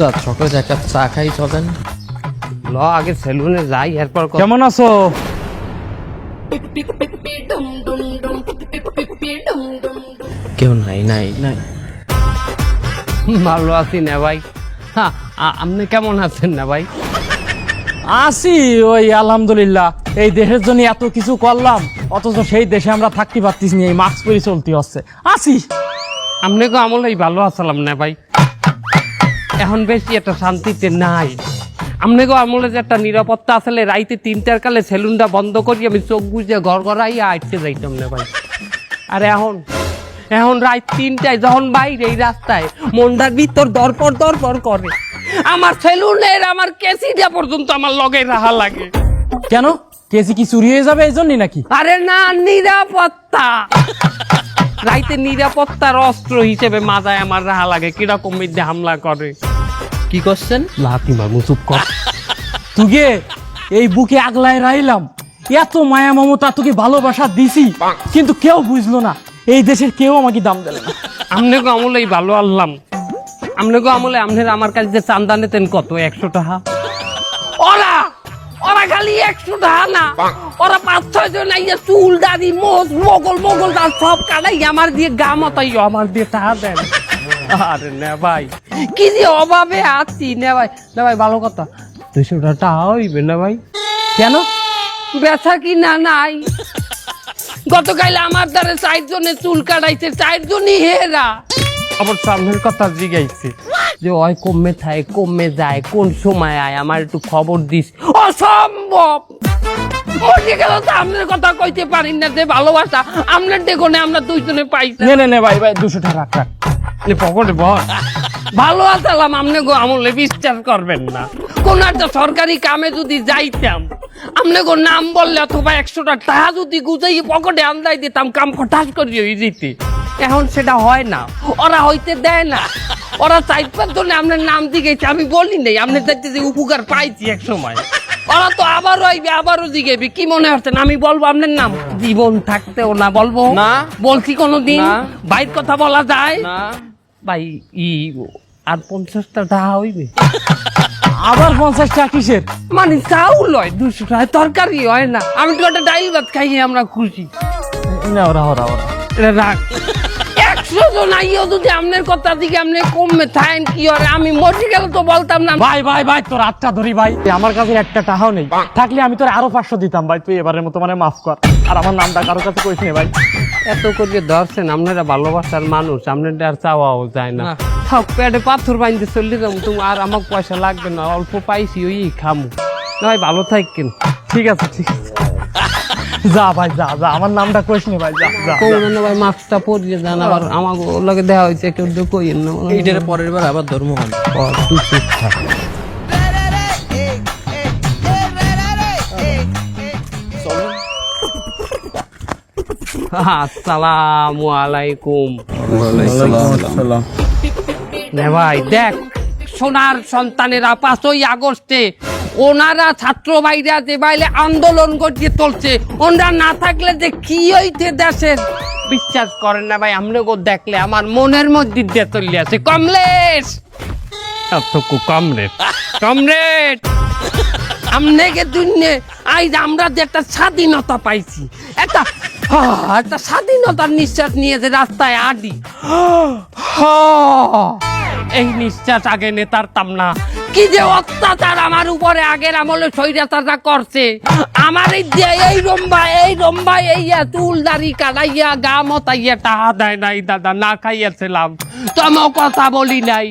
উস্তাদ সকালে একটা চা খাই চলেন। ল আগে সেলুনে যাই এরপর কেমন আছো? কেউ নাই নাই। নাই। ভালো আছি না ভাই। হ্যাঁ আপনি কেমন আছেন না ভাই? আছি ওই আলহামদুলিল্লাহ। এই দেশের জন্য এত কিছু করলাম অথচ সেই দেশে আমরা থাকতে পারতেছি না এই মাস্ক পরে চলতে হচ্ছে। আছি। আপনাকে আমলেই ভালো আসলাম না ভাই। এখন বেশি একটা শান্তিতে নাই। আপনাকে আমলে যে একটা নিরাপত্তা আসলে রাইতে তিনটার কালে সেলুনটা বন্ধ করি আমি চোখ বুঝে ঘর ঘরাইয়া আটকে যাইতাম না ভাই। আর এখন এখন রাত তিনটায় যখন বাইরে এই রাস্তায় মনটার ভিতর দরপর দরপর করে। আমার সেলুনের আমার কেসিটা পর্যন্ত আমার লগে রাহা লাগে। কেন? কেসি কি চুরি হয়ে যাবে এই জন্যই নাকি? আরে না নিরাপত্তা। রাইতে নিরাপত্তার অস্ত্র হিসেবে মাথায় আমার রাহা লাগে কীরকম মিথ্যে হামলা করে। কি করছেন? লাতি মামু চুপ কর। তুগে এই বুকে আগলায় রাইলাম। এত মায়া মমতা তোকে ভালোবাসা দিছি কিন্তু কেউ বুঝলো না এই দেশের কেউ আমাকে দাম দিল না। আমনেগো আমলে ভালো আল্লাম আমনেগো আমলে আমনের আমার কাছে যে চান্দা নিতেন কত? একশো টাকা। ওরা ওরা খালি একশো টাকা না। ওরা পাঁচ ছয় জন আইয়া চুল দাদি মোজ মোগল মোগল দাস সব কাটাই আমার দিয়ে গা মতাই আমার দিয়ে টাকা দেন। আরে না ভাই। কি যে অভাবে আছি? না ভাই না ভাই ভালো কথা। দুশো টাকা হইবে না ভাই। কেন? বেচা কি না নাই? গতকাল আমার দ্বারে চারজনে চুল কাটাইছে চারজনই হেরা। আবার সামনের কথা জিগাইছে। যে ওই কমে থাকে কমে যায় কোন সময় আয় আমার একটু খবর দিস। অসম্ভব! মরে গেল তো আপনার কথা কইতে পারি না যে ভালোবাসা। আপনার দেখনে আমরা দুইজনে পাইছি। নে নে নে ভাই ভাই দুশো টাকা রাখ রাখ। নে পকেটে বল। ভালো আসালাম আপনি গো আমলে বিশ্বাস করবেন না। কোন একটা সরকারি কামে যদি যাইতাম আপনি গো নাম বললে অথবা একশোটা টাকা যদি গুজাই পকেটে আন্দাই দিতাম কাম এখন সেটা হয় না। ওরা হইতে দেয় না। ওরা জন্য আপনার নাম আমি বলি নাই আপনার চাইতে যে উপকার পাইছি এক সময়। ওরা তো আবারও আইবে আবারও জিগেবি কি মনে হচ্ছে আমি বলব আপনার নাম? জীবন থাকতেও না বলব। না। বলছি কোনোদিন। বাইর কথা বলা যায়। না। ভাই ই আর পঞ্চাশটা টাকা হইবে? আবার পঞ্চাশ টাকা কিসের? মানে চাউল হয় দুশো টাকা। তরকারি হয় না। আমি তো একটা ডাইল ভাত খাই আমরা খুশি। না ওরা ওরা ওরা এটা রাখ একশো জন আইও যদি আপনার কথা দিকে আপনি কমে থাকেন কি হয় আমি মরে গেল তো বলতাম না। ভাই ভাই ভাই তোর আটটা ধরি ভাই। আমার কাছে একটা টাকাও নেই। থাকলে আমি তোর আরও পাঁচশো দিতাম ভাই। তুই এবারের মতো মানে মাফ কর। আর আমার নামটা কারোর কাছে কইস নে ভাই। এত করে ধরছেন আপনারা ভালোবাসার মানুষ আপনাদের আর চাওয়াও যায় না। থাক পেটে পাথর বাইন্দে চলে যাব তুমি আর আমার পয়সা লাগবে না অল্প পাইছি ওই খামু। না ভাই ভালো থাকেন ঠিক আছে ঠিক আছে। যা ভাই যা যা। আমার নামটা কইস নে ভাই যা যা, ভাই মাস্কটা পরিয়ে যান আবার। আমাকে লগে হয়েছে কেউ তো কইেন না। এইটার পরের বার আবার ধর্ম তুই চুপ থাক। আসসালামু আলাইকুম। ভাই দেখ সোনার সন্তানেরা পাঁচই আগস্টে। ওনারা ছাত্র ভাইরা যে বাইলে আন্দোলন করতে চলছে ওনারা না থাকলে যে কি হইতে দেশের? বিশ্বাস করেন না ভাই আমরাও দেখলে আমার মনের মধ্যে দিয়ে চলে আছে কমলেশ! এতটুকু কমরেড। কমরেড! আমনেকে দুনিয়ে আজ আমরা যে একটা স্বাধীনতা পাইছি। একটা একটা স্বাধীনতার নিঃশ্বাস নিয়ে যে রাস্তায় আডি। হা, এই নিঃশ্বাস আগে নেতারতাম না কি যে অত্যাচার আমার উপরে আগের আমলে স্বৈরাচারটা করছে? আমার এই রম্বা এই রম্বা, এই চুল দাড়ি কাটাইয়া, গা মতাইয়া টাহা দেয় নাই দাদা, না খাইয়াছিলাম। তমো কথা বলি নাই।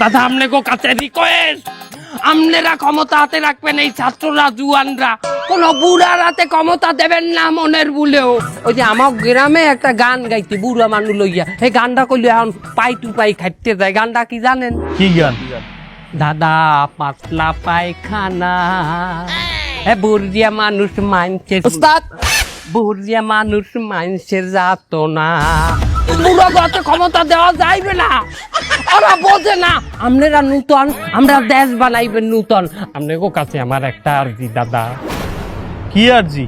দাদা, আমনে গো কাছে রিকোয়েস্ট আমনেরা ক্ষমতা হাতে রাখবেন এই ছাত্ররা, জুয়ানরা। কোন বুড়ার হাতে ক্ষমতা দেবেন না মনের ভুলেও ওই যে আমার গ্রামে একটা গান গাইতে, বুড়া মানুষ লইয়া। সেই গানটা কইলে এখন পাই টু পাই খাইতে যায়। গানটা কি জানেন? কি গান? দাদা পাতলা পায়খানা। এ বুড়িয়া মানুষ মানছে উস্তাদ বুড়িয়া মানুষ মানুষের যাত না। বুড়ো গতে ক্ষমতা দেওয়া যাইবে না। ওরা বোঝে না আমরা নূতন আমরা দেশ বানাইবেন নূতন। আপনাকে কাছে আমার একটা আর্জি দাদা। কি আর জি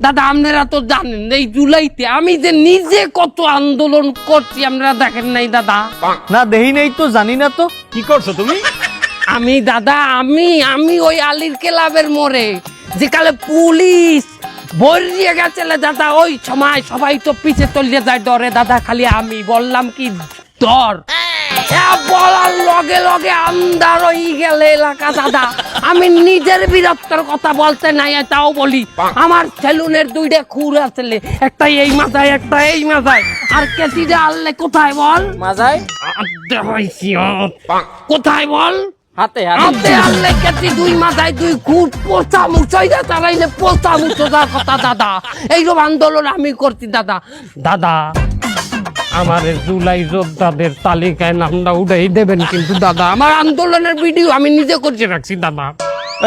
দাদা আপনারা তো জানেন এই জুলাইতে আমি যে নিজে কত আন্দোলন করছি আপনারা দেখেন নাই দাদা। না দেহি নেই তো জানি না তো। কি করছ তুমি? আমি দাদা আমি আমি ওই আলির ক্লাবের মোড়ে যেকালে পুলিশ বরিয়ে গেছিলে দাদা ওই সময় সবাই তো পিছে তলিয়ে যায় ডরে দাদা খালি আমি বললাম কি ডর এ বলার লগে লগে আন্দার হয়ে গেলে এলাকা দাদা। আমি নিজের বীরত্বর কথা বলতে নাই তাও বলি। আমার সেলুনের দুইটা খুর আছে একটা এই মাথায় একটা এই মাথায়। আর কেসিটা আনলে কোথায় বল? মাজায় কোথায় বল? হাতে হাতে। আনলে কেটে দুই মাথায় দুই কুট পোচা পোচা মুচোদার কথা দাদা। এইরকম আন্দোলন আমি করছি দাদা। দাদা আমার জুলাই যোদ্ধাদের তালিকায় নামটা উঠাই দেবেন কিন্তু দাদা আমার আন্দোলনের ভিডিও আমি নিজে করছে রাখছি দাদা।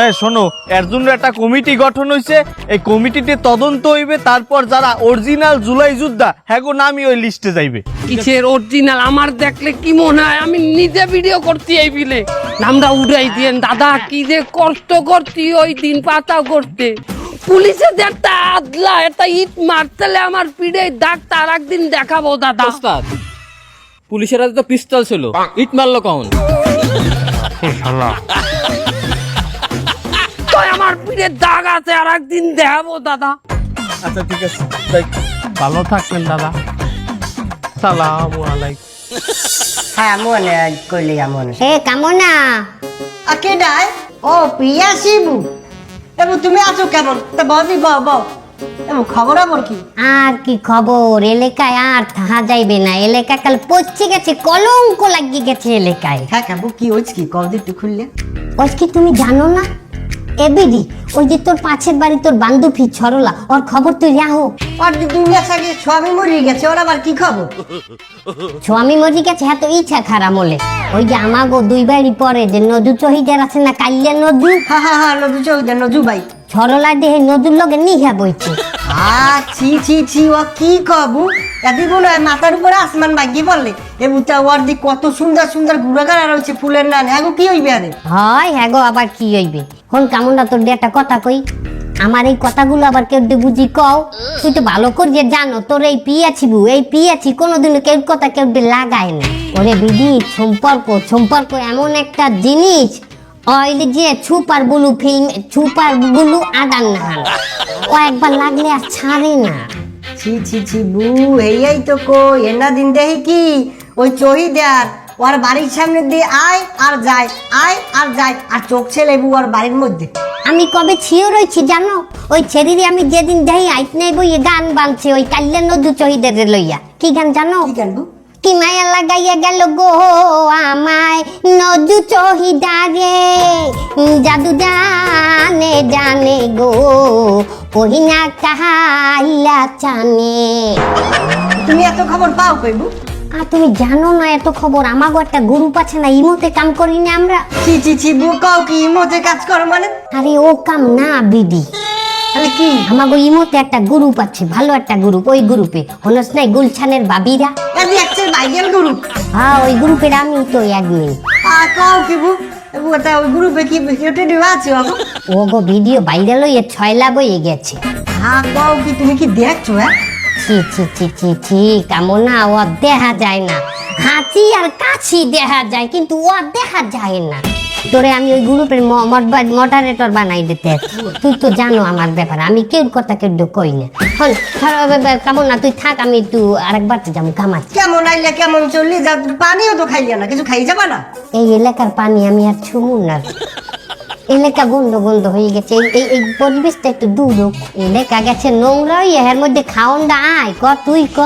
এ শোনো এর জন্য একটা কমিটি গঠন হয়েছে এই কমিটিতে তদন্ত হইবে তারপর যারা অরিজিনাল জুলাই যোদ্ধা হ্যাঁ গো নামই ওই লিস্টে যাইবে। কিসের অরিজিনাল? আমার দেখলে কি মনে হয়? আমি নিজে ভিডিও করছি এই বিলে নামটা উড়াই দিয়েন দাদা কি যে কষ্ট করছি ওই দিন পাতা করতে। পুলিশে যে একটা আদলা একটা ইট মারতেলে আমার পিঠে দাগ তার একদিন দেখাবো দাদা। ওস্তাদ পুলিশের হাতে তো পিস্তল ছিল। ইট মারলো কখন? তো আমার পিঠে দাগ আছে আর একদিন দেখাবো দাদা। আচ্ছা ঠিক আছে। ভালো থাকবেন দাদা। সালাম আলাইকুম। হ্যাঁ মনে করলি হে কামনা। আকে ডাই? ও প্রিয়া শিবু। এবু তুমি আছো কেমন তা বদি বউ বউ এবু খবর আবার কি? আর কি খবর? এলাকায় আর থাকা যাইবে না। এলাকা কাল পচে গেছে কলঙ্ক লাগিয়ে গেছে এলাকায়। হ্যাঁ কাবু কি হয়েছে কি? কবদি একটু খুললে। ওই কি তুমি জানো না? এবিডি ওই যে তোর পাশের বাড়ি তোর বান্ধবী ছরলা ওর খবর তুই রাহো আর যে দুই মাস আগে স্বামী মরিয়ে গেছে ওর আবার কি খবর? স্বামী মজি গেছে হ্যাঁ তো ইচ্ছা খারাপ হলে ওই যে আমাগো দুই বাড়ি পরে যে নদু চহিদার আছে না কাল্যা নদু? হ্যাঁ হ্যাঁ হ্যাঁ নদু চৌধুরী নজু ভাই। ছরলা দেহে নদুর লগে নিহা বইছে। আ ছি ছি ছি ও কি কবু এদি হয় মাথার উপরে আসমান বাগিয়ে পড়লে। এবু তা ওর দি কত সুন্দর সুন্দর ঘুরাঘাড়া রয়েছে ফুলের নান হ্যাঁ কি হইবে আরে? হয় হ্যাঁ গো আবার কি হইবে? হন কামুন্ডা তোর একটা কথা কই। আমার এই কথাগুলো আবার কেউ বুঝি কও? তুই তো ভালো করে যে জানো, তোর এই পিয়াছিবু এই পিয়াছি কোনোদিনও কেউ কথা কেউ লাগায় না। ওরে বিধি সম্পর্ক সম্পর্ক এমন একটা জিনিস। অয়েল যে super blue film super blue আদান নাহান ও একবার লাগলে আর ছাড়ে না। ছি ছি ছি বু এই তো কই, এনা দিন দেখি কি? ওই চহিদার। ওর বাড়ির সামনে দিয়ে আয় আর যায় আয় আর যায় আর চোখ ছেলে ওর বাড়ির মধ্যে। আমি কবে ছিও রয়েছি জানো? ওই ছেড়িরে আমি যেদিন যাই আইত নাই বই গান বানছে ওই কাল্যা নদু চহিদের লইয়া। কি গান জানো? কি জানবু কি মায়া লাগাইয়া গেল গো আমায় নদু চহিদারে। জাদু জানে জানে গো কহিনা কাহাইলা চানে। তুমি এত খবর পাও কইবু আর তুমি জানো না এত খবর? আমাগো একটা গ্রুপ আছে না ইমোতে কাম করি না আমরা? ছি ছি ছি বু কাও কি? মধ্যে কাজ করো মানে? আরে ও কাম না বিডি। তাহলে কি? আমাগো ইমোতে একটা গ্রুপ আছে ভালো একটা গ্রুপ ওই গ্রুপে হনস নাই গুলছানের বাবিরা। এদি একটা ভাইরাল গ্রুপ হ্যাঁ ওই গ্রুপের আমি তো অ্যাডমিন আ কাও কি বু? এটা ওই গ্রুপে কি ভিডিওতে দেওয়া আছে বাবু? ও গো ভিডিও ভাইরাল হয়ে ছয় ছয়লা বয়ে গেছে। হ্যাঁ কাও কি তুমি কি দেখছ হ্যাঁ? ছি ছি ছি ছি ছি কামনা ও দেখা যায় না। হাতি আর কাছি দেখা যায় কিন্তু ও দেখা যায় না। তোরে আমি ওই গ্রুপের মডারেটর বানাই দিতে। তুই তো জানো আমার ব্যাপার আমি কেউ কথা কেউ কই না। হন কামনা তুই থাক আমি একটু আরেকবার যাব কামাচ্ছি। কেমন আইলে কেমন চললি পানিও তো খাইলে না কিছু খাই যাবা না? এই এলাকার পানি আমি আর ছুমু না। এলাকা গন্ধ গন্ধ হয়ে গেছে। এই এই পরিবেশটা একটু দূর হোক। এলাকা গেছে নোংরা এর মধ্যে খাওনটা আয়। ক তুই ক।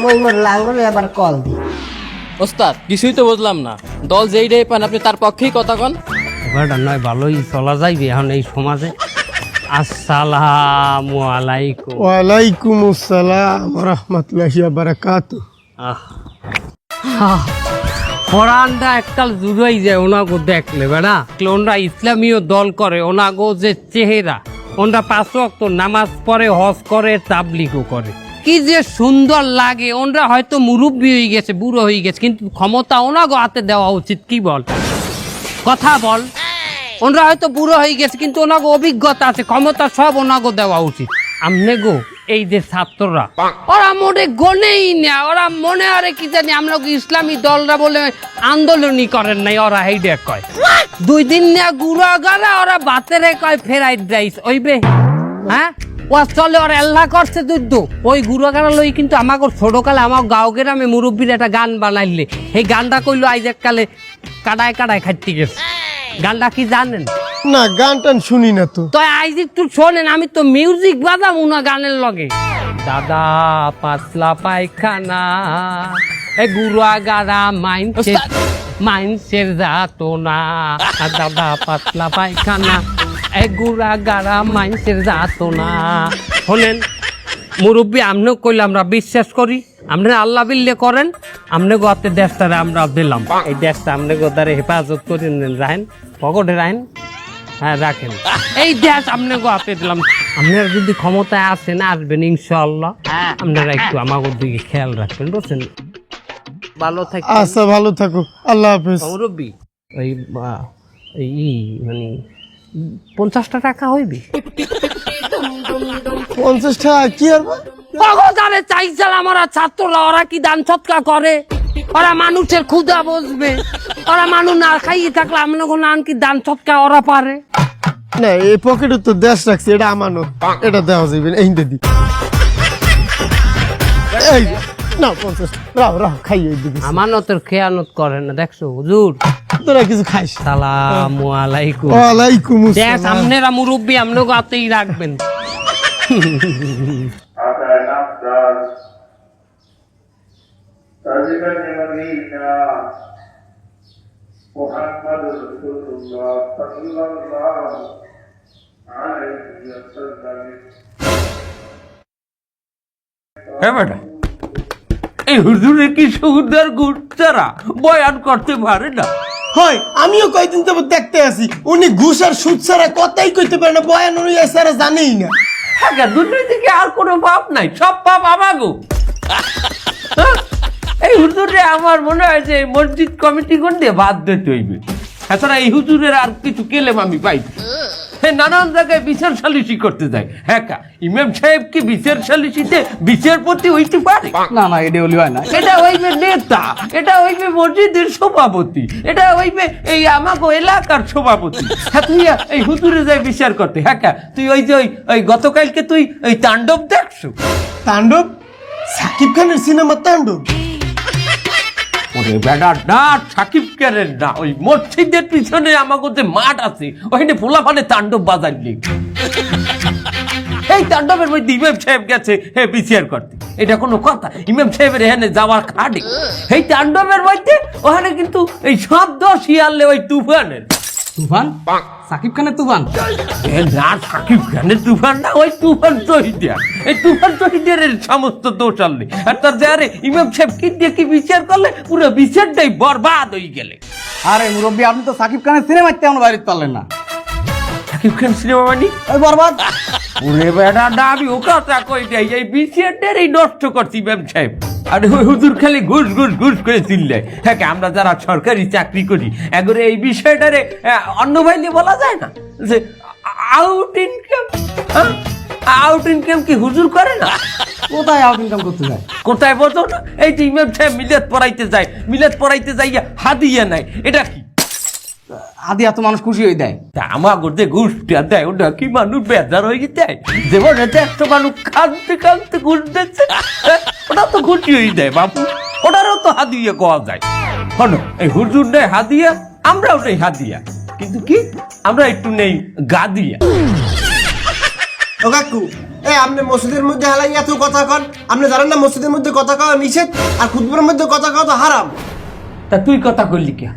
মই মোর লাঙ্গল এবার কল দি। ওস্তাদ কিছুই তো বুঝলাম না। দল যেই রে পান আপনি তার পক্ষেই কথা কন। ব্যাপারটা নয় ভালোই চলা যাইবে এখন এই সমাজে। আসসালামু আলাইকুম। ওয়ালাইকুম আসসালাম রহমতুল্লাহি বারাকাতু ফরানটা এককাল জুড়াই যায় ওনাগো দেখলে, বেড়া। ওনরা ইসলামীয় দল করে, ওনাগো যে চেহারা। ওনরা পাঁচ ওয়াক্ত নামাজ পড়ে, হজ করে, তাবলিগও করে। কি যে সুন্দর লাগে, ওনরা হয়তো মুরব্বী হয়ে গেছে, বুড়ো হয়ে গেছে, কিন্তু ক্ষমতা ওনাগো হাতে দেওয়া উচিত, কি বল? কথা বল। ওনরা হয়তো বুড়ো হয়ে গেছে, কিন্তু ওনাগো অভিজ্ঞতা আছে, ক্ষমতা সব ওনাগো দেওয়া উচিত। আমনে গো এই যে ছাত্ররা। ওরা মনে গনেই না ওরা মনে আরে কি জানি আমরা কি ইসলামী দলরা বলে আন্দোলনই করেন নাই ওরা হেইডে কয়। দুই দিন না গুড়া গালা ওরা বাতেরে কয় ফেরাইড রাইস ওইবে। হ্যাঁ? ও চলে ওর এল্লা করছে দুধ ওই গুড়া গালা লই কিন্তু আমাকে ছোটকালে আমার গাঁও গ্রামে মুরব্বীর একটা গান বানাইলে। এই গানটা কইলো আইজ কালে কাটায় কাটায় খাইতে গেছে। গানটা কি জানেন? না গান টান শুনি না তো। তো আইজ একটু শোনেন আমি তো মিউজিক বাজাবো না গানের লগে। দাদা পাতলা পায়খানা এ গুড়া গাড়া মাইনসের মাইনসের যাতো না। দাদা পাতলা পায়খানা এ গুড়া গাড়া মাইনসের যাতো না। শোনেন মুরব্বী আমনে কইলে আমরা বিশ্বাস করি। আপনি আল্লাহ বিল্লে করেন আমনে গোতে দেশটারে আমরা দিলাম। এই দেশটা আমনে গোদারে হেফাজত করে রাহেন পকেটে রাহেন। হ্যাঁ রাখেন। এই দেশ আপনি গোয়াতে দিলাম। আপনারা যদি ক্ষমতায় আসেন আসবেন ইনশাল্লাহ আপনারা একটু আমাকে দিকে খেয়াল রাখবেন বুঝছেন? ভালো থাকবেন। আচ্ছা ভালো থাকো আল্লাহ হাফেজ। মুরব্বী ওই এই ই, মানে পঞ্চাশটা টাকা হইবে? পঞ্চাশ টাকা কি আর বা? ভগবানে চাইছিল আমরা ছাত্ররা ওরা কি দান সৎকার করে? ওরা মানুষের ক্ষুদা বসবে ওরা মানুষ না খাইয়ে থাকলে আপনাকে নান কি দান সৎকা ওরা পারে। না এই পকেটে তো দেশ রাখছে এটা আমানো। এটা দেওয়া যাবে এই দিদি এই না রাও রাও খাইয়ে দিবি। আমানতের খেয়ানত করে না দেখছ হুজুর? তোরা কিছু খাইস? সালাম আলাইকুম। ওয়ালাইকুম দেখ আপনারা মুরব্বী আপনাকে গাতেই রাখবেন। আপনার নাম نبينا محمد رسول الله صلى الله عليه وسلم হ্যাঁ বেটা এই হুজুরে কি সুদার গুড়তারা বয়ান করতে পারে না হয় আমিও কয়দিন তো দেখতে আছি উনি ঘুষ আর সুদ ছাড়া কথাই কইতে পারে না বয়ান অনুযায়ী ছাড়া জানেই না হ্যাঁ দুর্নীতিকে আর কোনো পাপ নাই সব পাপ আমাগো হ্যাঁ? এই হুজুরে আমার মনে হয় যে মসজিদ কমিটি করতে বাদ দিতে হইবে। এছাড়া এই হুজুরের আর কিছু কেলেম আমি পাই নানান জায়গায় বিচার সালিসি করতে যায়। হ্যাঁ ইমাম সাহেব কি বিচার সালিসিতে বিচারপতি হইতে পারে? না না এটা হলি হয় না। এটা হইবে নেতা এটা হইবে মসজিদের সভাপতি এটা হইবে এই আমাকে এলাকার সভাপতি। হ্যাঁ তুই এই হুজুরে যাই বিচার করতে হ্যাঁ তুই ওই যে ওই ওই গতকালকে তুই ওই তাণ্ডব দেখছ? তাণ্ডব? সাকিব খানের সিনেমা তাণ্ডব? ওরে সাকিব না, ওই মসজিদের পিছনে মাঠ আছে তাণ্ডব বাজাইলি এই তাণ্ডবের ওই ইমাম সাহেব গেছে, হে বিচার করতে। এটা কোনো কথা, ইমাম সাহেবের এখানে যাওয়ার খাটে। এই তাণ্ডবের মধ্যে ওখানে কিন্তু এই শব্দ শিয়ালে ওই তুফানের তুফান? সাকিব খানের তুফান? না সাকিব খানের তুফান না ওই তুফান শহীদের এই তুফান শহীদের এর সমস্ত দোষ আনলি আর তার আরে ইমাম সাহেব কি দিয়ে কি বিচার করলে পুরো বিচারটাই বরবাদ হয়ে গেলে। আরে মুরব্বী আপনি তো সাকিব খানের সিনেমা তেমন বাইরে পারলেন না। সাকিব খান সিনেমা মানে ওই বরবাদ। ওরে বেটা আমি ও কথা কই যাই এই বিচারটার এই নষ্ট করছি ইমাম সাহেব। আরে ওই হুজুর খালি ঘুষ ঘুষ ঘুষ করে চিল্লায়। হ্যাঁ আমরা যারা সরকারি চাকরি করি একবারে এই বিষয়টারে অন্য ভাইলে বলা যায় না? যে আউট ইনকাম আউট ইনকাম কি হুজুর করে না? কোথায় আউট ইনকাম করতে যায়? কোথায় না? এই যে ইমাম সাহেব মিলাদ পড়াইতে যায় মিলাদ পড়াইতে যাইয়া হাদিয়া নাই। এটা কি? আদি এত মানুষ খুশি হয়ে দেয়। তা আমার যে ঘুষটা দেয় ওটা কি মানুষ বেজার হয়ে যেমন এটা একটা মানুষ কানতে কানতে ঘুষ দিচ্ছে। ওটা তো খুশি হয়ে দেয় বাপু। ওটারও তো হাদিয়া কোয়া যায়। শোনো এই হুজুর নেই হাদিয়া আমরাও নেই হাদিয়া। কিন্তু কি? আমরা একটু নেই গাদিয়া। ও কাকু এই আপনি মসজিদের মধ্যে হালাই এত কথা কন। আপনি জানেন না মসজিদের মধ্যে কথা কওয়া নিষেধ আর খুতবার মধ্যে কথা কওয়া তো হারাম। তা তুই কথা কইলি কে?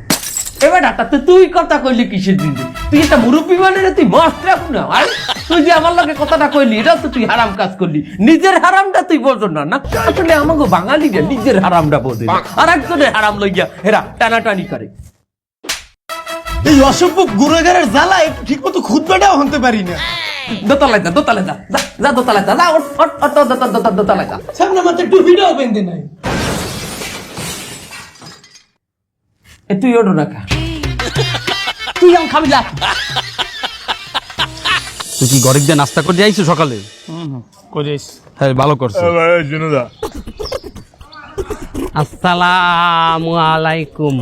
এবার তো তুই কথা কইলি কিসের দিন তুই একটা মুরব্বী মানে রে, তুই মাস্ট রাখু না। আরে তুই যে আমার লগে কথাটা কইলি এটা তো তুই হারাম কাজ করলি। নিজের হারামটা তুই বোঝো না না? আসলে আমাকে বাঙালিরা নিজের হারামটা বোঝে। আর একজনের হারাম লইয়া এরা টানাটানি করে। এই অসভ্য গুড়াগারের জ্বালা ঠিক মতো খুতবাটাও হতে পারি না। দোতলায় যা দোতলায় যা যা, দোতলায় যা যা দো- দো- দো- দোতলায় যা। সামনে মাথায় টুপিটাও বেঁধে নাই। এ তুই ওঠো না খা তুই আম খাবি যা। তুই কি গরিব দিয়ে নাস্তা করে যাইছো সকালে? করিস হ্যাঁ ভালো করছ। আসসালামু আলাইকুম।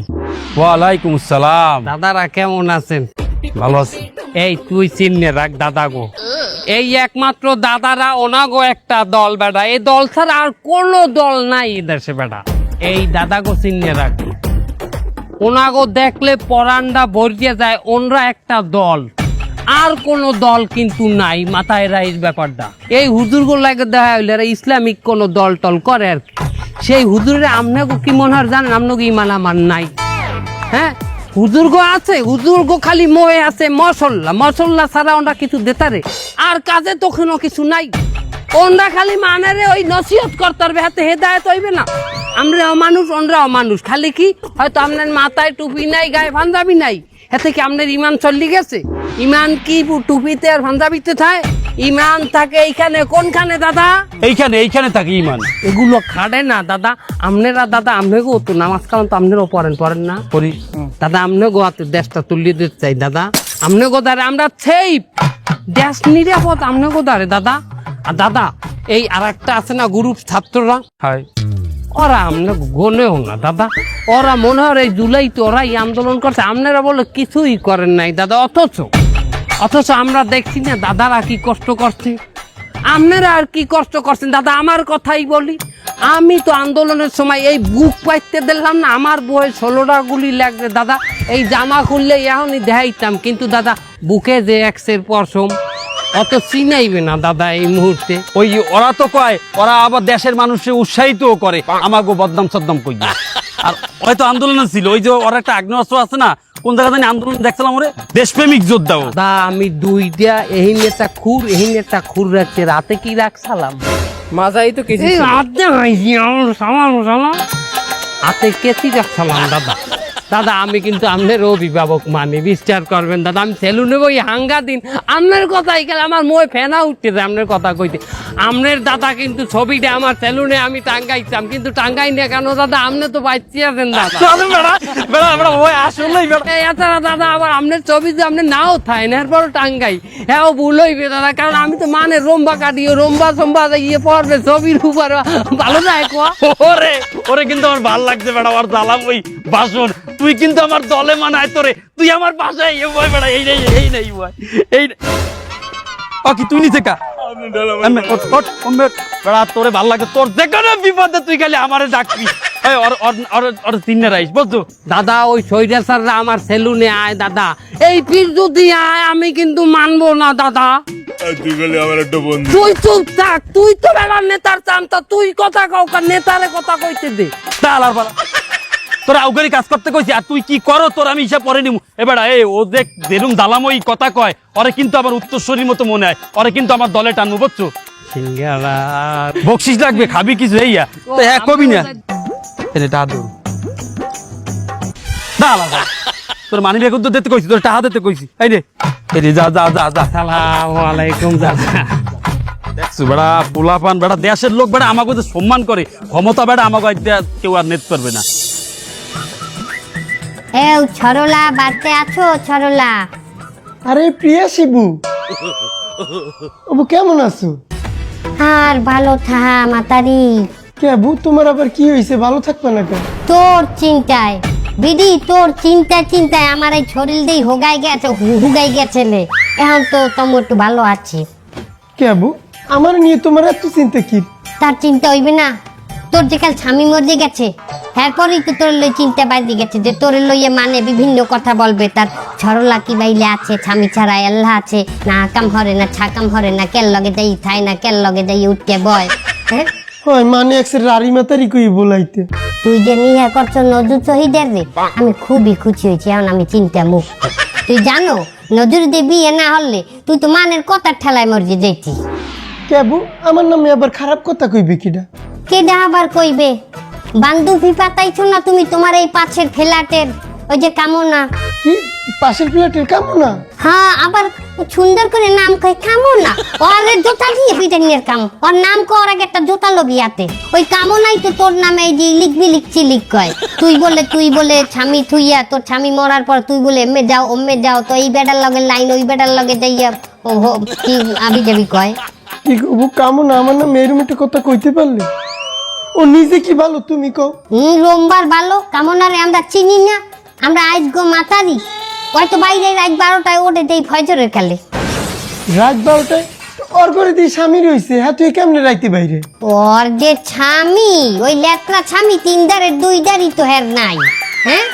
ওয়ালাইকুম আসসালাম দাদারা কেমন আছেন? ভালো আছি। এই তুই চিনে রাখ দাদা গো। এই একমাত্র দাদারা ওনাগো একটা দল বেটা এই দল ছাড়া আর কোনো দল নাই এই দেশে বেটা এই দাদা গো চিনে রাখ। ওনাগো দেখলে পরান্ডা ভরিয়ে যায়, ওনরা একটা দল। আর কোনো দল কিন্তু নাই, মাথায় রাইজ ব্যাপারটা। এই হুজুরগুলো লাগে দেখা হইলে ইসলামিক কোনো দল টল করে আর সেই হুজুরে আপনাকে কি মনে হয় জানেন? আপনাকে ইমান আমার নাই। হ্যাঁ? হুজুর্গ আছে, হুজুর্গ খালি মোয়ে আছে, মশল্লা। মশল্লা ছাড়া ওরা কিছু দেতারে। আর কাজে তখনও কিছু নাই। ওনরা খালি মানারে ওই নসিহত করতে পারবে হাতে হেদায়ত হইবে না। আমরাও অমানুষ ওনরাও অমানুষ। খালি কি? হয়তো আপনার মাথায় টুপি নাই গায়ে পাঞ্জাবি নাই। এতে কি আপনার ইমান চল্লি গেছে? ইমান কি টুপিতে আর পাঞ্জাবিতে থাকে ইমান থাকে এইখানে। কোনখানে দাদা? এইখানে এইখানে থাকে ইমান। এগুলো খাড়ে না দাদা। আপনারা দাদা আপনাকেও তো নামাজ কালাম তো আপনারাও পড়েন পড়েন না? করি দাদা আমনে গো হাতে দেশটা তুলিয়ে দিতে চাই দাদা। আমনে গো দারে আমরা সেই দেশ নিরাপদ আমনে গো দারে দাদা। আর দাদা এই আর একটা আছে না গ্রুপ ছাত্ররা? হাই। ওরা আমনে গনেও না দাদা। ওরা মনে হয় এই জুলাইতে ওরাই আন্দোলন করছে। আপনারা বলে কিছুই করেন নাই দাদা অথচ। অথচ আমরা দেখছি না দাদারা কি কষ্ট করছে। আপনারা আর কি কষ্ট করছেন? দাদা আমার কথাই বলি। আমি তো আন্দোলনের সময় এই বুক পাইতে দিলাম না আমার বই ষোলোটা গুলি লাগবে দাদা। এই জামা খুললে এখনই দেখাইতাম। কিন্তু দাদা বুকে যে এক্সের পশম অত চিনাইবে না দাদা এই মুহূর্তে। ওই ওরা তো কয় ওরা আবার দেশের মানুষকে উৎসাহিত করে। আমাকে বদনাম সদ্দাম কই আর হয়তো আন্দোলন ছিল ওই যে ওর একটা আগ্নেয়াস্ত্র আছে না কোন জায়গা জানি আন্দোলন দেখছিলাম ওরে? দেশপ্রেমিক যোদ্ধা ও। দাদা আমি দুইটা এই নেতা খুর এই নেতা খুর রাখছে রাতে কি রাখছিলাম? মাজাই তো কিছু রাতে রাখছি আমার সামান সামান হাতে কেসি রাখছিলাম দাদা। দাদা আমি কিন্তু আপনার অভিভাবক মানি বিশ্বাস করবেন। দাদা আমি সেলুনে বই হাঙ্গা দিন। আপনার কথাই গেলে আমার মোয় ফেনা উঠতেছে আপনার কথা কইতে। আপনার দাদা কিন্তু ছবিটা আমার সেলুনে আমি টাঙ্গাইতাম কিন্তু টাঙ্গাই না কেন দাদা আপনি তো বাচ্চি আছেন দাদা। এছাড়া দাদা আবার আপনার ছবি যে আপনি নাও থাই না এরপর টাঙ্গাই। হ্যাঁ ভুল হইবে দাদা কারণ আমি তো মানে রম্বা কাটিও রম্বা সম্বা ইয়ে পড়বে ছবির উপর ভালো যায় ওরে ওরে কিন্তু আমার ভালো লাগছে বেড়া আমার জ্বালাম ওই বাসন। তুই কিন্তু আমার দলে মানায় তোরে। তুই আমার বাসায় এ বই বেড়া এই নেই এই নেই বই এই নে। ও কি তুই নিচে কা? বেড়া তোরে ভালো লাগে তোর বিপদে তুই খালি আমারে ডাকবি। এই দাদা ওই সৈরা স্যাররা আমার সেলুনে আয় দাদা। এই পীর যদি আয় আমি কিন্তু মানবো না দাদা। তুই চুপ থাক তুই তো বেড়ার নেতার চান্তা তুই কথা কাউ নেতারে কথা কইতে দে। তোরা আউগারি কাজ করতে কইছি আর তুই কি করো তোর আমি হিসাব পরে নিমু। এবার এ ও দেখ যেরুম দালাম ওই কথা কয় ওরে কিন্তু আমার উত্তরস্বরীর মতো মনে হয় ওরে কিন্তু আমার দলে টানবো বুঝছ? সিঙ্গারা। বকশিস লাগবে খাবি কিছু এইয়া তো হ্যাঁ কবি না। দৌড় ডালা তোর মানি বেগুন তো দিতে কইছি তোর টাহা দিতে কইছি। এই রে এই রে যা যা যা যা। সালাম আলাইকুম দাদা। দেখছ বেড়া পোলাপান বেড়া দেশের লোক বেড়া আমাকে যে সম্মান করে ক্ষমতা বেড়া আমাকে কেউ আর নেত পারবে না। এও ছরলা বাড়তে আছো ছরলা? আরে প্রিয়া শিবু। অবু কেমন আছো? আর ভালো থাহা মাতারি। কে বু তোমার আবার কি হয়েছে? ভালো থাকবে না কেন? তোর চিন্তায় বিডি তোর চিন্তা চিন্তায় আমার এই শরীর দিয়ে হোগাই গেছে হুগাই গেছে লে এখন তো তোমার একটু ভালো আছে। কে বু আমার নিয়ে তোমার এত চিন্তা কি? তার চিন্তা হইবে না। তোর যে কাল স্বামী মরে গেছে এরপরেই তো তোর লই চিন্তা বাড়ি গেছে যে তোর লইয়ে মানে বিভিন্ন কথা বলবে। তার ছরলা কি বাইলে আছে স্বামী ছাড়া আল্লাহ আছে না কাম হরে না ছাকাম হরে না কেল লগে যাই থাই না কেল লগে যাই উঠকে বয়। হ্যাঁ? হয় মানে একসের রারি মাতারি কই বলাইতে? তুই যে নিয়ে করছ নজর শহীদের রে আমি খুবই খুশি হয়েছি এখন আমি চিন্তা মুক্ত তুই জানো নজর দিয়ে বিয়ে না হলে তুই তো মানের কথার ঠেলায় মরজি যেতি কে বু আমার নামে আবার খারাপ কথা কইবে কিডা? কেডা আবার কইবে? বান্ধবী পাতাইছো না তুমি তোমার এই পাশের ফ্ল্যাটের? ওই যে কামনা। কি? পাশের প্লেটের কেমন? হ্যাঁ আবার সুন্দর করে নাম কই কামনা। ওর জোতা দিয়ে পিটানির কাম। ওর নাম কর আগে একটা জোতা লবি হাতে। ওই কামনাই তো তোর নামে এই যে লিখবি লিখছি লিখ কয়। তুই বলে তুই বলে স্বামী থুইয়া তোর স্বামী মরার পর তুই বলে এমে যাও ওমে যাও তো এই বেডার লগে লাইন ওই বেডার লগে যাইয়া ও কি আবি যাবি কয়? কি কামন আমার না মেয়ের মেটে কথা কইতে পারলে? ও নিজে কি ভালো তুমি কও? হুম রোমবার ভালো কামনারে আমরা চিনি না আমরা আজ গো মাতারি। হয়তো বাইরে রাত বারোটায় ওঠে দেই ফজরের খেলে। রাত বারোটায়? ওর করে দিয়ে স্বামী রয়েছে হ্যাঁ তুই কেমনে রাইতে বাইরে? ওর যে ছামি ওই লেত্রা ছামি তিন দারের দুই দারই তো হের নাই হ্যাঁ?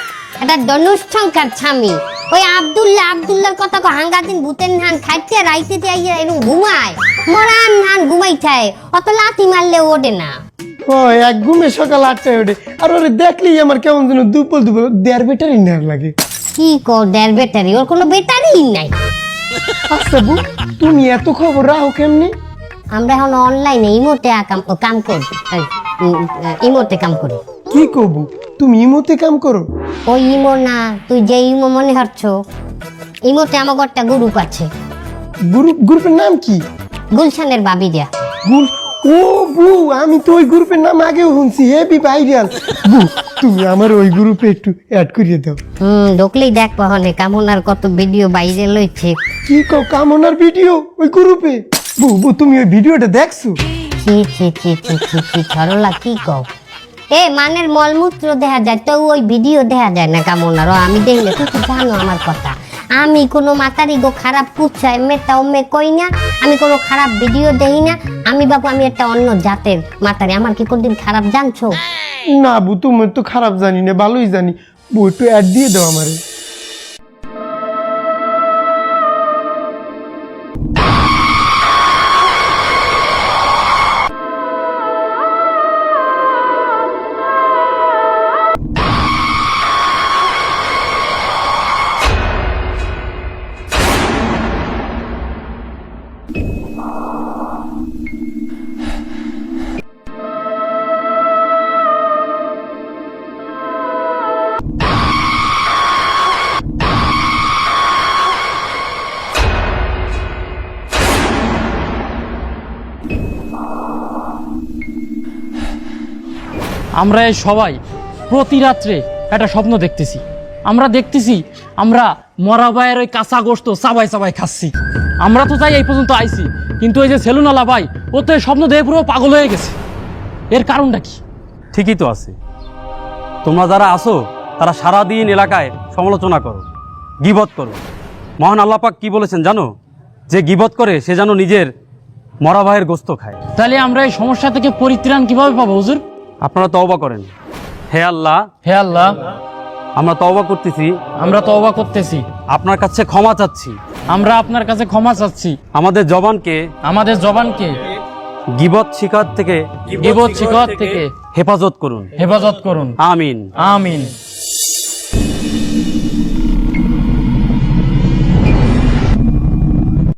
এটা ধনুষ্ঠাঙ্কার ছামি ওই আব্দুল্লাহ আব্দুল্লাহর কথা কো হাঙ্গা দিন ভূতের নান খাইতে রাইতে দিয়ে এরকম ঘুমায়। মরান নান ঘুমাই খায় অত লাথি মারলে ওঠে না। ও এক ঘুমে সকাল আটটায় ওঠে। আর ওরে দেখলেই আমার কেমন যেন দুপুর দুপুর দেড় বেটার ইনার লাগে। কি কর দেড় ব্যাটারি? ওর কোনো ব্যাটারি নাই। আচ্ছা বু তুমি এত খবর রাখো কেমনি? আমরা এখন অনলাইনে ইমোতে কাম কাম করি। ইমোতে কাম করি। কি কবু তুমি ইমোতে কাম করো? ওই ইমো না তুই যে ইমো মনে হচ্ছ ইমোতে আমার একটা গ্রুপ আছে। গ্রুপ গ্রুপের নাম কি? গুলশানের বাবি দেয়া। গুল ও বু আমি তো ওই গ্রুপের নাম আগেও শুনছি হেভি ভাইরাল বু তুমি আমার ওই গ্রুপে একটু অ্যাড করিয়ে দাও। হুম ঢুকলেই দেখ পাহলে কামনার কত ভিডিও বাইরে লইছে কি কও কামনার ভিডিও ওই গ্রুপে? বু বু তুমি ওই ভিডিওটা দেখছ? ছি ছি ছি ছি ছি ছি সরলা কি কও? এ মানের মলমূত্র দেখা যায় তো ওই ভিডিও দেখা যায় না কামনার ও আমি দেখলে তুই তো জানো আমার কথা। আমি কোনো মাতারি গো খারাপ পুচ্ছা এমে তাও মে কই না, আমি কোনো খারাপ ভিডিও দেই না। আমি বাবু, আমি একটা অন্য জাতের মাতারি, আমার কি কোনদিন খারাপ জানছো? না বু, তুমি তো খারাপ জানি না, ভালোই জানি। বু একটু অ্যাড দিয়ে দাও আমারে। আমরা এই সবাই প্রতি রাত্রে একটা স্বপ্ন দেখতেছি। আমরা দেখতেছি আমরা মরা ভাইয়ের ওই কাঁচা গোস্ত চাবাই চাবাই খাচ্ছি। আমরা তো চাই এই পর্যন্ত আইছি কিন্তু এই যে সেলুনালা ভাই ও তো এই স্বপ্ন দেখে পুরো পাগল হয়ে গেছে। এর কারণটা কি? ঠিকই তো আছে। তোমরা যারা আসো তারা সারাদিন এলাকায় সমালোচনা করো গিবত করো। মহান আল্লাপাক কি বলেছেন জানো? যে গিবত করে সে যেন নিজের মরা ভাইয়ের গোস্ত খায়। তাহলে আমরা এই সমস্যা থেকে পরিত্রাণ কীভাবে পাবো হুজুর? আপনারা তওবা করেন। হে আল্লাহ হে আল্লাহ আমরা তওবা করতেছি। আমরা তওবা করতেছি। আপনার কাছে ক্ষমা চাচ্ছি। আমরা আপনার কাছে ক্ষমা চাচ্ছি। আমাদের জবানকে আমাদের জবানকে গিবত শিকার থেকে গিবত শিকার থেকে হেফাজত করুন। হেফাজত করুন। আমিন। আমিন।